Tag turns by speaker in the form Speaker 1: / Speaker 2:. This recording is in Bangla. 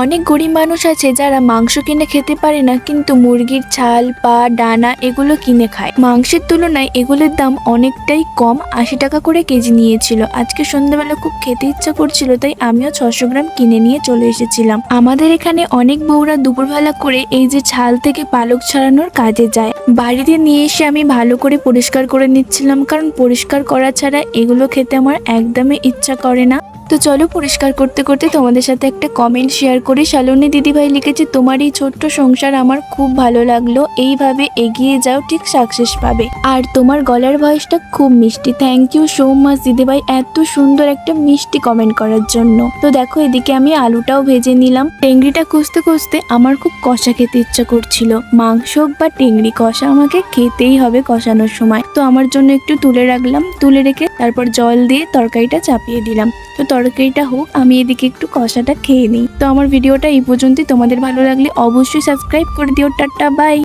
Speaker 1: অনেক গরিব মানুষ আছে যারা মাংস কিনে খেতে পারে না, কিন্তু মুরগির ছাল, পা, ডানা এগুলো কিনে খায়। মাংসের তুলনায় এগুলোর দাম অনেকটাই কম, আশি টাকা করে কেজি নিয়েছিল। আজকে সন্ধ্যাবেলা খুব খেতে ইচ্ছা করছিল, তাই আমিও ছশো গ্রাম কিনে নিয়ে চলে এসেছিলাম। আমাদের এখানে অনেক বউরা দুপুরবেলা করে এই যে ছাল থেকে পালক ছাড়ানোর কাজে যায়। বাড়িতে নিয়ে এসে আমি ভালো করে পরিষ্কার করে নিচ্ছিলাম, কারণ পরিষ্কার করা ছাড়া এগুলো খেতে আমার একদমই ইচ্ছা করে না। তো চলো পরিষ্কার করতে করতে তোমাদের সাথে একটা কমেন্ট শেয়ার করি। শালনী দিদিভাই লিখেছে, তোমার এই ছোট্ট সংসার আমার খুব ভালো লাগল। এইভাবে এগিয়ে যাও, ঠিক সাকসেস পাবে। আর তোমার গলার ভয়েসটা খুব মিষ্টি। থ্যাংক ইউ সো মাচ দিদিভাই এত সুন্দর একটা মিষ্টি কমেন্ট করার জন্য। তো দেখো, এদিকে আমি আলুটাও ভেজে নিলাম। টেংরিটা কষতে কষতে আমার খুব কষা খেতে ইচ্ছা করছিল। মাংস বা টেংরি কষা আমাকে খেতেই হবে কষানোর সময়। তো আমার জন্য একটু তুলে রাখলাম। তুলে রেখে তারপর জল দিয়ে তরকারিটা চাপিয়ে দিলাম। তো তরকারিটা হোক, আমি এদিকে একটু কষাটা খেয়ে নিই। তো আমার ভিডিওটা এই পর্যন্তই। তোমাদের ভালো লাগলে অবশ্যই সাবস্ক্রাইব করে দিও। Tata bye